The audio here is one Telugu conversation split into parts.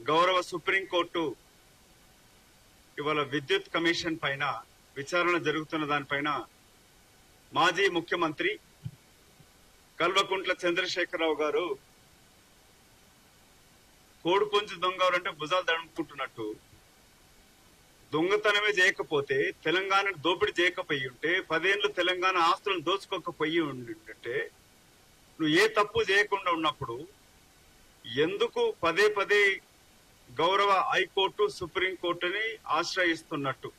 గౌరవ సుప్రీంకోర్టు ఇవాళ విద్యుత్ కమిషన్ పైన విచారణ జరుగుతున్న దానిపైన మాజీ ముఖ్యమంత్రి కల్వకుంట్ల చంద్రశేఖరరావు గారు కోడిపుంజు దొంగవరంటే భుజాలు దడుముకుంటున్నట్టు దొంగతనమే చేయకపోతే తెలంగాణ దోపిడీ చేయకపోయి ఉంటే పదేళ్ళు తెలంగాణ ఆస్తులను దోచుకోకపోయి ఉంటే నువ్వు ఏ తప్పు చేయకుండా ఉన్నప్పుడు ఎందుకు పదే పదే గౌరవ హైకోర్టు సుప్రీంకోర్టుని ఆశ్రయిస్తున్నట్టు.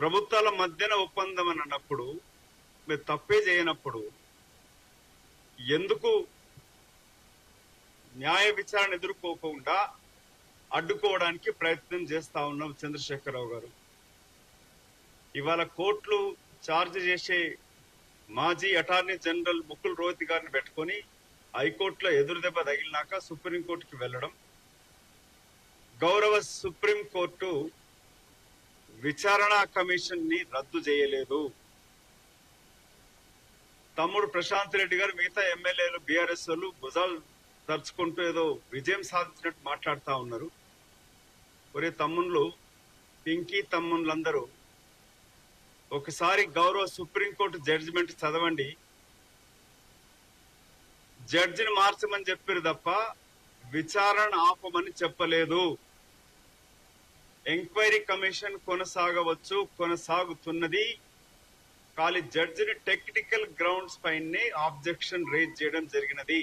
ప్రభుత్వాల మధ్యన ఒప్పందం అని అన్నప్పుడు మీరు తప్పే చేయనప్పుడు ఎందుకు న్యాయ విచారణ ఎదుర్కోకుండా అడ్డుకోవడానికి ప్రయత్నం చేస్తా ఉన్నాం చంద్రశేఖరరావు గారు. ఇవాళ కోర్టులు ఛార్జ్ చేసే మాజీ అటార్నీ జనరల్ ముకుల్ రోహిత్ గారిని పెట్టుకొని హైకోర్టులో ఎదురు దెబ్బ తగిలినాక సుప్రీంకోర్టుకి వెళ్ళడం గౌరవ సుప్రీంకోర్టు విచారణ కమిషన్ని రద్దు చేయలేదు. తమ్ముడు ప్రశాంత్ రెడ్డి గారు మిగతా ఎమ్మెల్యేలు బీఆర్ఎస్ వాళ్ళు భుజాలు తరుచుకుంటూ ఏదో విజయం సాధించినట్టు మాట్లాడుతా ఉన్నారు. ఒరే తమ్ముళ్ళు పింకీ తమ్ముళ్ళందరూ ఒకసారి గౌరవ సుప్రీంకోర్టు జడ్జిమెంట్ చదవండి. జడ్జిని మార్చమని చెప్పారు తప్ప విచారణ ఆపమని చెప్పలేదు. ఎంక్వైరీ కమిషన్ కొనసాగవచ్చు కొనసాగుతున్నది. కానీ జడ్జిని టెక్నికల్ గ్రౌండ్స్ పైనే ఆబ్జెక్షన్ రేజ్ చేయడం జరిగినది.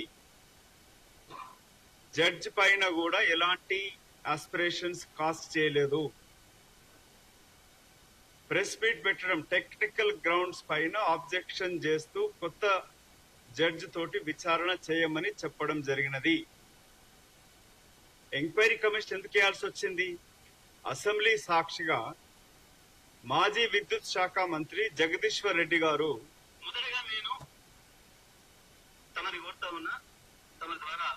జడ్జ్ పైన కూడా ఎలాంటి ఆస్పిరేషన్స్ కాస్ట్ చేయలేదు. ప్రెస్ మీట్ పెట్టడం టెక్నికల్ గ్రౌండ్స్ పైన ఆబ్జెక్షన్ చేస్తూ కొత్త జడ్జి తోటి విచారణ చేయమని చెప్పడం జరిగినది. ఎంక్వైరీ కమిషన్ ఎందుకు చేయాల్సి వచ్చింది? అసెంబ్లీ సాక్షిగా మాజీ విద్యుత్ శాఖ మంత్రి జగదీశ్వర్ రెడ్డి గారు మొదటగా నేను తమని కోరుతా ఉన్నా తమ ద్వారా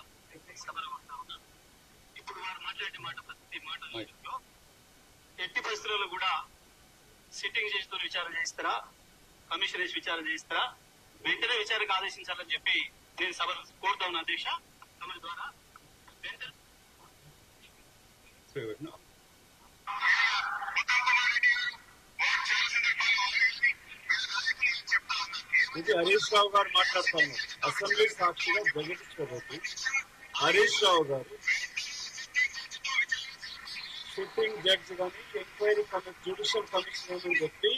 సభలు కోరుతా ఉన్నా. ఇప్పుడు వారు మాట్లాడే మాట ప్రతి మాట ఎట్టి పరిస్థితుల్లో కూడా సిట్టింగ్ చేస్తూ విచారణ చేస్తారా? కమిషన్ వేసి విచారణ చేస్తారా? వెంటనే విచారణకు ఆదేశించాలని చెప్పి నేను సభ కోరుతా ఉన్నా అధ్యక్ష. తమరి ద్వారా వెంటనే ఇది హరీష్ రావు గారు మాట్లాడుతాను అసెంబ్లీ సాక్షిగా జగదీశ్వర్ రెడ్డి హరీష్ రావు గారు. సిట్టింగ్ జడ్జి కానీ ఎంక్వైరీ కమిషన్ జ్యుడిషియల్ కమిషన్ అని చెప్పి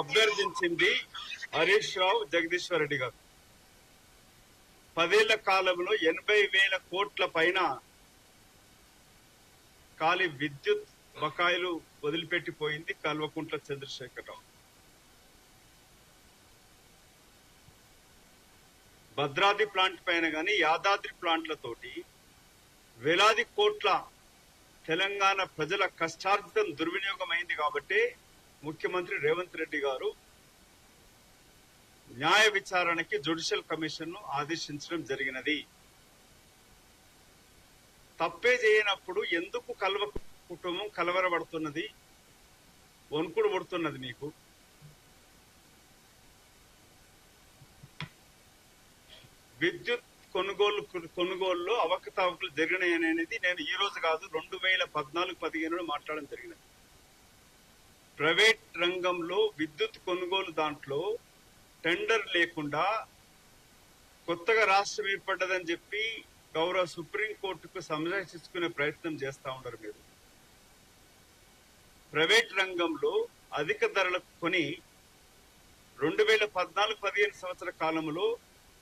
అభ్యర్థించింది హరీష్ రావు జగదీశ్వర్ రెడ్డి గారు. పదేళ్ళ కాలంలో ఎనభై వేల కోట్ల పైన ఖాళీ విద్యుత్ బకాయిలు వదిలిపెట్టిపోయింది కల్వకుంట్ల చంద్రశేఖరరావు. భద్రాద్రి ప్లాంట్ పైన కానీ యాదాద్రి ప్లాంట్లతోటి వేలాది కోట్ల తెలంగాణ ప్రజల కష్టార్జితం దుర్వినియోగమైంది కాబట్టి ముఖ్యమంత్రి రేవంత్ రెడ్డి గారు న్యాయ విచారణకి జ్యుడిషియల్ కమిషన్ను ఆదేశించడం జరిగినది. తప్పే చేయనప్పుడు ఎందుకు కలవ కుటుంబం కలవరపడుతున్నది వణుకుడు పడుతున్నది మీకు. విద్యుత్ కొనుగోలు కొనుగోలులో అవకతవకలు జరిగినాయి అనేది నేను ఈ రోజు కాదు రెండు వేల పద్నాలుగు పదిహేనులో మాట్లాడడం జరిగినది. ప్రైవేట్ రంగంలో విద్యుత్ కొనుగోలు దాంట్లో టెండర్ లేకుండా కొత్తగా రాష్ట్రం ఏర్పడ్డదని చెప్పి గౌరవ సుప్రీంకోర్టుకు సంరక్షించుకునే ప్రయత్నం చేస్తా ఉన్నారు మీరు. ప్రైవేట్ రంగంలో అధిక ధరలకు కొని రెండు వేల పద్నాలుగు పదిహేను సంవత్సర కాలంలో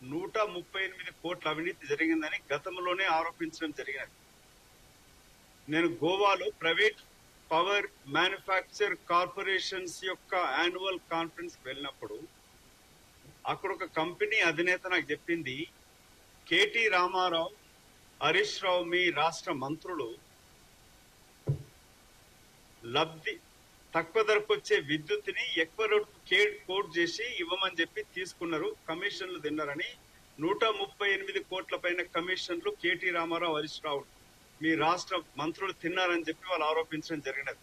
నూట ముప్పై ఎనిమిది కోట్ల అవినీతి జరిగిందని గతంలోనే ఆరోపించడం జరిగినది. నేను గోవాలో ప్రైవేట్ పవర్ మ్యానుఫ్యాక్చర్ కార్పొరేషన్స్ యొక్క యాన్యువల్ కాన్ఫరెన్స్ వెళ్ళినప్పుడు అక్కడ ఒక కంపెనీ అధినేత నాకు చెప్పింది కేటీ రామారావు హరీష్ రావు మీ రాష్ట్ర మంత్రులు లబ్ధి తక్కువ ధరకు వచ్చే విద్యుత్ని ఎక్కువ రేటుకు కేడ్ కోడ్ చేసి ఇవ్వమని చెప్పి తీసుకున్నారు. కమిషన్లు తిన్నారని నూట ముప్పై ఎనిమిది కోట్ల పైన కమిషన్లు కేటీ రామారావు హరీష్ రావు మీ రాష్ట్ర మంత్రులు తిన్నారని చెప్పి వాళ్ళు ఆరోపించడం జరిగినది.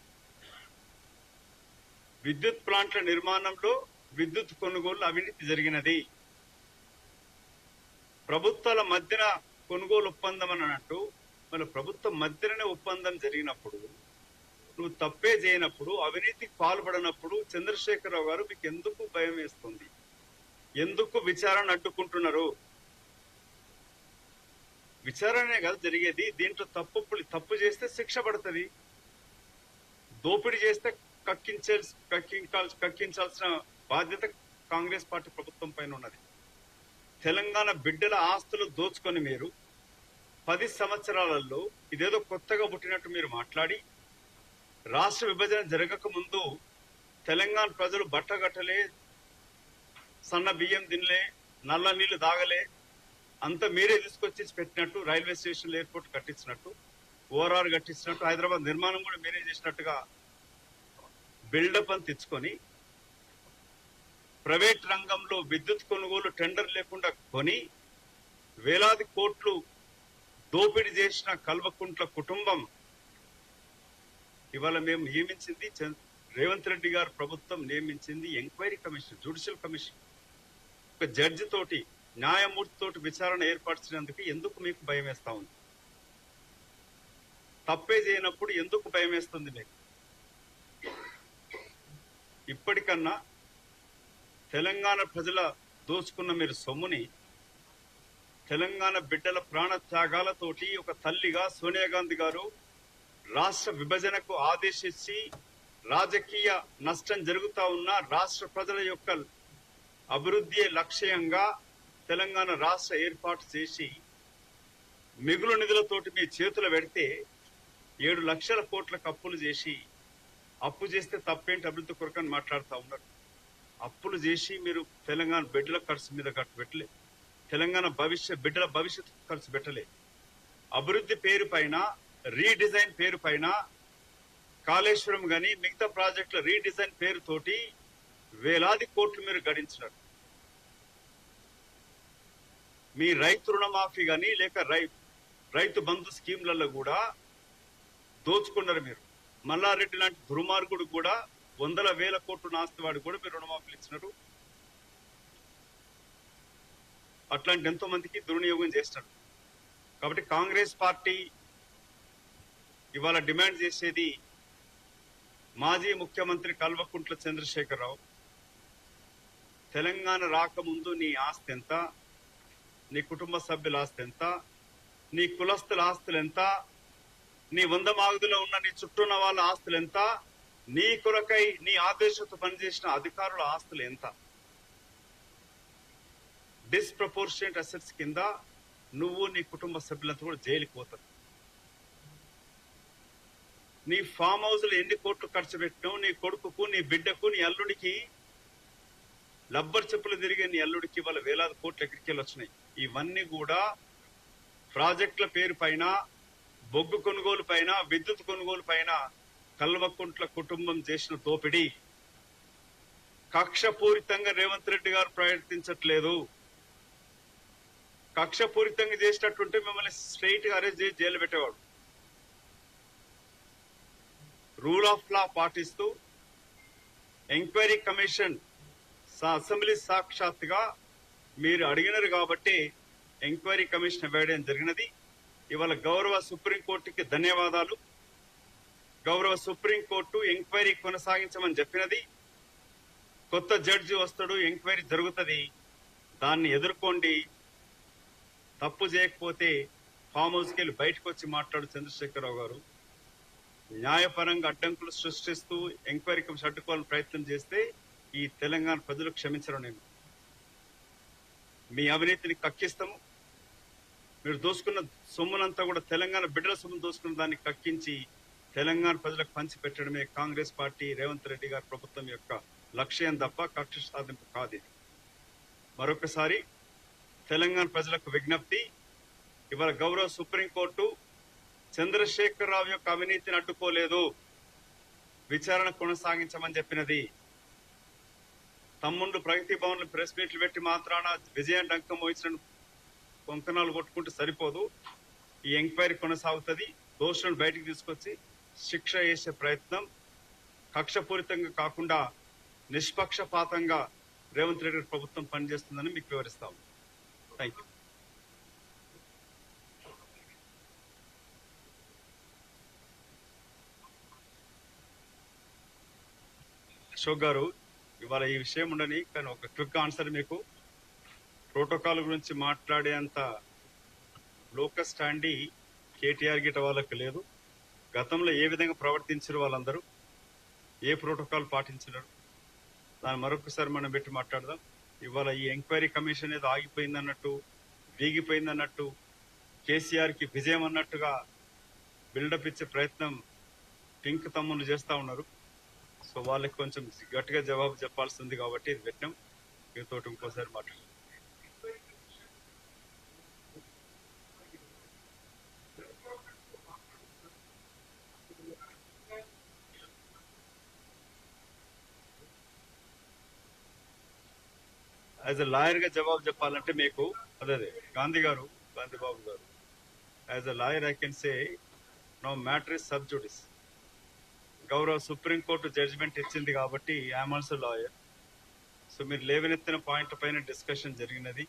విద్యుత్ ప్లాంట్ల నిర్మాణంలో విద్యుత్ కొనుగోలు అవినీతి జరిగినది. ప్రభుత్వాల మధ్యన కొనుగోలు ఒప్పందం అని అన్నట్టు మన ప్రభుత్వం మధ్యలోనే ఒప్పందం జరిగినప్పుడు నువ్వు తప్పే చేయనప్పుడు అవినీతికి పాల్పడినప్పుడు చంద్రశేఖరరావు గారు మీకు ఎందుకు భయం వేస్తుంది? ఎందుకు విచారణ అడ్డుకుంటున్నారు? విచారణే కదా జరిగేది దీంట్లో తప్పు తప్పు చేస్తే శిక్ష పడుతుంది. దోపిడీ చేస్తే కక్కించాల్సి కక్కించాల్సిన బాధ్యత కాంగ్రెస్ పార్టీ ప్రభుత్వం పైన ఉన్నది. తెలంగాణ బిడ్డల ఆస్తులు దోచుకొని మీరు పది సంవత్సరాలలో ఇదేదో కొత్తగా పుట్టినట్టు మీరు మాట్లాడి రాష్ట్ర విభజన జరగక ముందు తెలంగాణ ప్రజలు బట్టగట్టలే సన్న బియ్యం తినలే నల్ల నీళ్ళు తాగలే అంత మీరే తీసుకొచ్చి పెట్టినట్టు రైల్వే స్టేషన్ ఎయిర్పోర్ట్ కట్టించినట్టు ఓఆర్ఆర్ కట్టించినట్టు హైదరాబాద్ నిర్మాణం కూడా మీరే చేసినట్టుగా బిల్డప్ అని తెచ్చుకొని ప్రైవేట్ రంగంలో విద్యుత్ కొనుగోలు టెండర్ లేకుండా కొని వేలాది కోట్లు దోపిడీ చేసిన కల్వకుంట్ల కుటుంబం ఇవాళ మేము నియమించింది రేవంత్ రెడ్డి గారు ప్రభుత్వం నియమించింది ఎంక్వైరీ కమిషన్ జ్యుడిషియల్ కమిషన్. ఒక జడ్జి తోటి న్యాయమూర్తి తోటి విచారణ ఏర్పరిచినందుకు ఎందుకు మీకు భయం వేస్తా ఉంది? తప్పే చేయనప్పుడు ఎందుకు భయం వేస్తుంది మీకు? ఇప్పటికన్నా తెలంగాణ ప్రజల దోచుకున్న మీరు సొమ్ముని తెలంగాణ బిడ్డల ప్రాణ త్యాగాలతోటి ఒక తల్లిగా సోనియా గాంధీ గారు రాష్ట్ర విభజనకు ఆదేశించి రాజకీయ నష్టం జరుగుతా ఉన్న రాష్ట్ర ప్రజల యొక్క అభివృద్ధి లక్ష్యంగా తెలంగాణ రాష్ట్ర ఏర్పాటు చేసి మిగులు నిధులతోటి మీ చేతులు పెడితే ఏడు లక్షల కోట్ల అప్పులు చేసి అప్పు చేస్తే తప్పేంటి అభివృద్ధి కొరకని మాట్లాడుతూ ఉన్నారు. అప్పులు చేసి మీరు తెలంగాణ బిడ్డల ఖర్చు మీద ఖర్చు పెట్టలే. తెలంగాణ భవిష్యత్ బిడ్డల భవిష్యత్తు ఖర్చు పెట్టలే. అభివృద్ధి పేరు పైన రీడిజైన్ పేరు పైన కాళేశ్వరం గాని మిగతా ప్రాజెక్టుల రీడిజైన్ పేరుతోటి వేలాది కోట్లు మీరు గడించినారు. మీ రైతు రుణమాఫీ గాని లేక రై రైతు బంధు స్కీమ్లలో కూడా దోచుకున్నారు మీరు. మల్లారెడ్డి లాంటి దుర్మార్గుడు కూడా వందల వేల కోట్లు నాస్తి వాడు కూడా మీరు రుణమాఫీలు ఇచ్చినారు అట్లాంటి ఎంతో మందికి దుర్వినియోగం చేస్తారు కాబట్టి కాంగ్రెస్ పార్టీ ఇవాళ డిమాండ్ చేసేది మాజీ ముఖ్యమంత్రి కల్వకుంట్ల చంద్రశేఖరరావు. తెలంగాణ రాకముందు నీ ఆస్తి ఎంత? నీ కుటుంబ సభ్యుల ఆస్తి ఎంత? నీ కులస్తుల ఆస్తులు ఎంత? నీ వంద మాగుదిలో ఉన్న నీ చుట్టూ ఉన్న వాళ్ళ ఆస్తులు ఎంత? నీ కొరకై నీ ఆదేశంతో పనిచేసిన అధికారుల ఆస్తులు ఎంత? డిస్ప్రపోర్షనేట్ అసెట్స్ కింద నువ్వు నీ కుటుంబ సభ్యులంతా కూడా జైలుకి పోతారు. నీ ఫామ్ హౌస్లో ఎన్ని కోట్లు ఖర్చు పెట్టినావు? నీ కొడుకుకు నీ బిడ్డకు నీ అల్లుడికి? లబ్బర్ చెప్పులు తిరిగే నీ అల్లుడికి వాళ్ళ వేలాది కోట్లు ఎక్కడికెళ్ళి వచ్చినాయి. ఇవన్నీ కూడా ప్రాజెక్టుల పేరు పైన బొగ్గు కొనుగోలు పైన విద్యుత్ కొనుగోలు పైన కల్వకుంట్ల కుటుంబం చేసిన దోపిడీ కక్షపూరితంగా రేవంత్ రెడ్డి గారు ప్రయత్నించట్లేదు. కక్షపూరితంగా చేసినట్టుంటే మిమ్మల్ని స్ట్రైట్గా అరెస్ట్ చేసి జైలు పెట్టేవాడు. రూల్ ఆఫ్ లా పాటిస్తూ ఎంక్వైరీ కమిషన్ అసెంబ్లీ సాక్షాత్గా మీరు అడిగినారు కాబట్టి ఎంక్వైరీ కమిషన్ వేయడం జరిగినది. ఇవాళ గౌరవ సుప్రీంకోర్టుకి ధన్యవాదాలు. గౌరవ సుప్రీంకోర్టు ఎంక్వైరీ కొనసాగించమని చెప్పినది. కొత్త జడ్జి వస్తాడు ఎంక్వైరీ జరుగుతుంది. దాన్ని ఎదుర్కోండి. తప్పు చేయకపోతే ఫామ్ హౌస్కి వెళ్ళి బయటకు వచ్చి మాట్లాడు చంద్రశేఖరరావు గారు. న్యాయపరంగా అడ్డంకులు సృష్టిస్తూ ఎంక్వైరీకి కమిషన్ అడ్డుకోవాలని ప్రయత్నం చేస్తే ఈ తెలంగాణ ప్రజలు క్షమించరు నేను. మీ అవినీతిని కక్కిస్తాము. మీరు దోసుకున్న సొమ్మునంతా కూడా తెలంగాణ బిడ్డల సొమ్ము దోసుకున్న దాన్ని కక్కించి తెలంగాణ ప్రజలకు పంచిపెట్టడమే కాంగ్రెస్ పార్టీ రేవంత్ రెడ్డి గారి ప్రభుత్వం యొక్క లక్ష్యం తప్ప కక్ష సాధింపు కాదు ఇది. మరొకసారి తెలంగాణ ప్రజలకు విజ్ఞప్తి ఇవాళ గౌరవ సుప్రీంకోర్టు చంద్రశేఖరరావు యొక్క అవినీతిని అడ్డుకోలేదు. విచారణ కొనసాగించమని చెప్పినది. తమ్ముండు ప్రగతి భవన్ ప్రెస్ మీట్లు పెట్టి మాత్రాన విజయం డంకం వహించిన కొంకణాలు కొట్టుకుంటే సరిపోదు. ఈ ఎంక్వైరీ కొనసాగుతుంది. దోషులను బయటికి తీసుకొచ్చి శిక్ష వేసే ప్రయత్నం కక్షపూరితంగా కాకుండా నిష్పక్షపాతంగా రేవంత్ రెడ్డి ప్రభుత్వం పనిచేస్తుందని మీకు వివరిస్తాం థ్యాంక్ యూ అశోక్ గారు ఇవాళ ఈ విషయం ఉండని కానీ ఒక క్విక్ ఆన్సర్ మీకు. ప్రోటోకాల్ గురించి మాట్లాడేంత లోకస్ స్టాండి కేటీఆర్ గిట వాళ్ళకి లేదు. గతంలో ఏ విధంగా ప్రవర్తించారు వాళ్ళందరూ ఏ ప్రోటోకాల్ పాటించినారు దాన్ని మరొకసారి మనం పెట్టి మాట్లాడదాం. ఇవాళ ఈ ఎంక్వైరీ కమిషన్ ఏదో ఆగిపోయింది అన్నట్టు వీగిపోయింది అన్నట్టు కేసీఆర్కి విజయం అన్నట్టుగా బిల్డప్ ఇచ్చే ప్రయత్నం పింక్ తమ్ముళ్ళు చేస్తా ఉన్నారు. సో వాళ్ళకి కొంచెం గట్టిగా జవాబు చెప్పాల్సి ఉంది కాబట్టి ఇది పెట్టాం మీతో ఇంకోసారి మాట్లాడదాం. యాజ్ ఎ లాయర్గా జవాబు చెప్పాలంటే మీకు అదే గాంధీ గారు గాంధీ బాబు గారు. As a lawyer I can say no matter is sub judice గౌరవ సుప్రీంకోర్టు జడ్జిమెంట్ ఇచ్చింది కాబట్టి ఐఎమ్ ఆల్సో లాయర్ సో మీరు లేవనెత్తిన పాయింట్ పైన డిస్కషన్ జరిగినది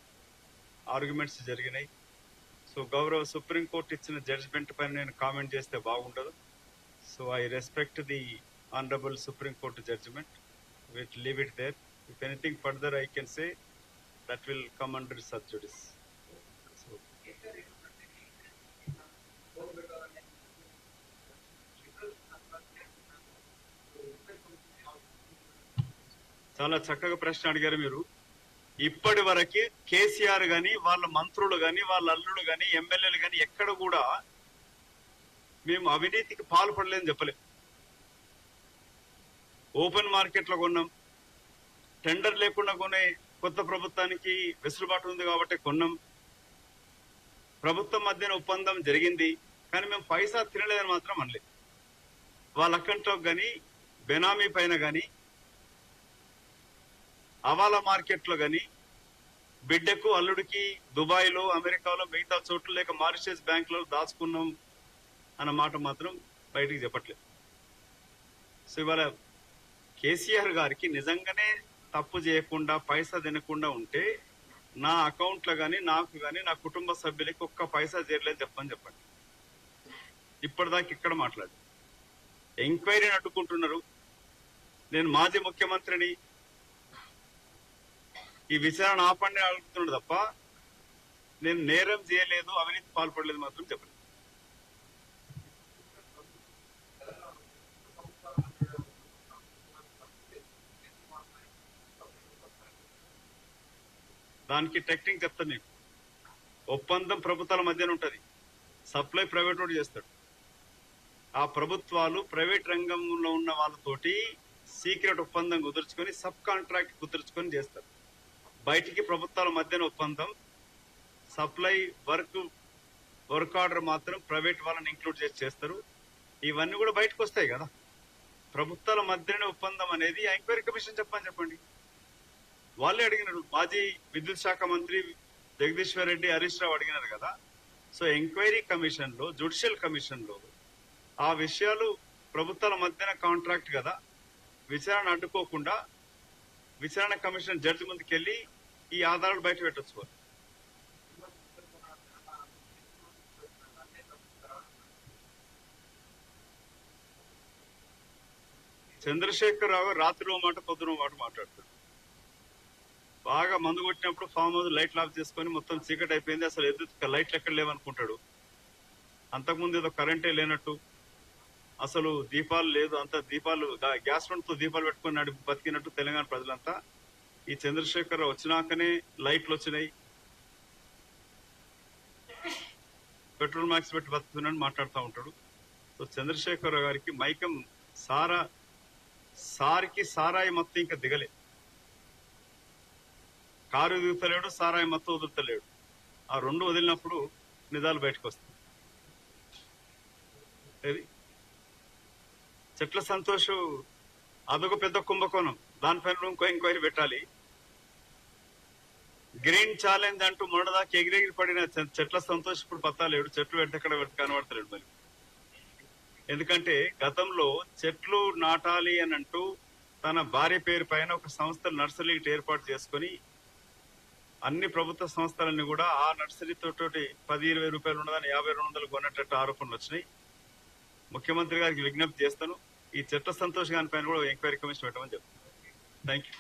ఆర్గ్యుమెంట్స్ జరిగినాయి. సో గౌరవ సుప్రీంకోర్టు ఇచ్చిన జడ్జిమెంట్ పైన నేను కామెంట్ చేస్తే బాగుండదు. So I respect the honourable supreme court judgement with leave it there if anything further I can say that will come under sub judice చాలా చక్కగా ప్రశ్న అడిగారు మీరు. ఇప్పటి వరకు కేసీఆర్ గాని వాళ్ళ మంత్రులు గాని వాళ్ళ అల్లుడు గాని ఎమ్మెల్యేలు గాని ఎక్కడ కూడా మేము అవినీతికి పాల్పడలేదని చెప్పలేము ఓపెన్ మార్కెట్లో కొన్నాం. టెండర్ లేకుండా కొనే కొత్త ప్రభుత్వానికి వెసులుబాటు ఉంది కాబట్టి కొన్నాం. ప్రభుత్వం మధ్యన ఒప్పందం జరిగింది కానీ మేము పైసా తినలేదని మాత్రం అనలేదు. వాళ్ళ అక్కట్లో కానీ బెనామీ పైన కానీ అవాలా మార్కెట్లో కానీ బిడ్డకు అల్లుడికి దుబాయ్లో అమెరికాలో మిగతా చోట్ల లేక మారిషస్ బ్యాంకులో దాచుకున్నాం అన్న మాట మాత్రం బయటికి చెప్పట్లేదు. సో ఇవాళ కేసీఆర్ గారికి నిజంగానే తప్పు చేయకుండా పైసా తినకుండా ఉంటే నా అకౌంట్లో గానీ నాకు గానీ నా కుటుంబ సభ్యులకి ఒక్క పైసా చేరలేదు చెప్పని చెప్పండి. ఇప్పటిదాకా ఇక్కడ మాట్లాడు ఎంక్వైరీని అడ్డుకుంటున్నారు నేను మాజీ ముఖ్యమంత్రిని. ఈ విచారణ ఆపండి అడుగుతున్నాడు తప్ప నేను నేరం చేయలేదు అవినీతి పాల్పడలేదు మాత్రం చెప్పలేదు. దానికి టెక్నిక్ చెప్తాను నేను ఒప్పందం ప్రభుత్వాల మధ్యన ఉంటుంది. సప్లై ప్రైవేట్ వాడు చేస్తాడు. ఆ ప్రభుత్వాలు ప్రైవేట్ రంగంలో ఉన్న వాళ్ళతోటి సీక్రెట్ ఒప్పందం కుదుర్చుకొని సబ్ కాంట్రాక్ట్ కుదుర్చుకొని చేస్తారు. బయటికి ప్రభుత్వాల మధ్యన ఒప్పందం సప్లై వర్క్ వర్క్ ఆర్డర్ మాత్రం ప్రైవేట్ వాళ్ళని ఇంక్లూడ్ చేసి చేస్తారు. ఇవన్నీ కూడా బయటకు వస్తాయి కదా. ప్రభుత్వాల మధ్యన ఒప్పందం అనేది ఎంక్వైరీ కమిషన్ చెప్పని చెప్పండి. వాళ్ళే అడిగినారు. మాజీ విద్యుత్ శాఖ మంత్రి జగదీశ్వర్ రెడ్డి హరీష్ రావు అడిగినారు కదా. సో ఎంక్వైరీ కమిషన్లో జుడిషియల్ కమిషన్లో ఆ విషయాలు ప్రభుత్వాల మధ్యన కాంట్రాక్ట్ కదా. విచారణ అడ్డుకోకుండా విచారణ కమిషన్ జడ్జి ముందుకెళ్ళి ఈ ఆధారాలు బయట పెట్టచ్చు చంద్రశేఖర్ రావు రాత్రి ఓ మాట పొద్దున మాట మాట్లాడతాడు బాగా మందు కొట్టినప్పుడు ఫామ్ హౌస్ లైట్లు ఆఫ్ చేసుకొని మొత్తం చీకటి అయిపోయింది. అసలు ఎదురు లైట్లు ఎక్కడ లేవనుకుంటాడు? అంతకుముందు ఏదో కరెంటే లేనట్టు. అసలు దీపాలు లేదు. అంత దీపాలు గ్యాస్తో దీపాలు పెట్టుకొని నడి బతికినట్టు తెలంగాణ ప్రజలంతా. ఈ చంద్రశేఖర్ రావు వచ్చినాకనే లైట్లు వచ్చినాయి. పెట్రోల్ మ్యాక్స్ పెట్టి బతుకుతున్నాడని మాట్లాడుతూ ఉంటాడు. సో చంద్రశేఖర్ గారికి మైకం సారా సారికి సారాయి మొత్తం ఇంకా దిగలే. కారు దిగుతలేడు సారాయి మొత్తం వదులుతలేడు. ఆ రెండు వదిలినప్పుడు నిజాలు బయటకు వస్తాయి. చెట్ల సంతోషం అదొక పెద్ద కుంభకోణం. దానిపైన ఇంకో ఎంక్వైరీ పెట్టాలి. గ్రీన్ ఛాలెంజ్ అంటూ మొన్నదాకా ఎగిరెగిరి పడిన చెట్ల సంతోషం ఇప్పుడు పత్తాలేడు. చెట్లు వెంటక్కడ కనబడతలేడు మరి. ఎందుకంటే గతంలో చెట్లు నాటాలి అని అంటూ తన భార్య పేరు పైన ఒక సంస్థ నర్సరీ ఏర్పాటు చేసుకొని అన్ని ప్రభుత్వ సంస్థలన్నీ కూడా ఆ నర్సరీతో తోటి పది ఇరవై రూపాయలు ఉండదని యాభై రెండు వందలు కొన్నట్టు ఆరోపణలు వచ్చినాయి. ముఖ్యమంత్రి గారికి విజ్ఞప్తి చేస్తాను. ఈ చెట్ల సంతోష్ గారి పైన కూడా ఎంక్వైరీ కమిషన్ పెట్టమని చెప్తాను థ్యాంక్ యూ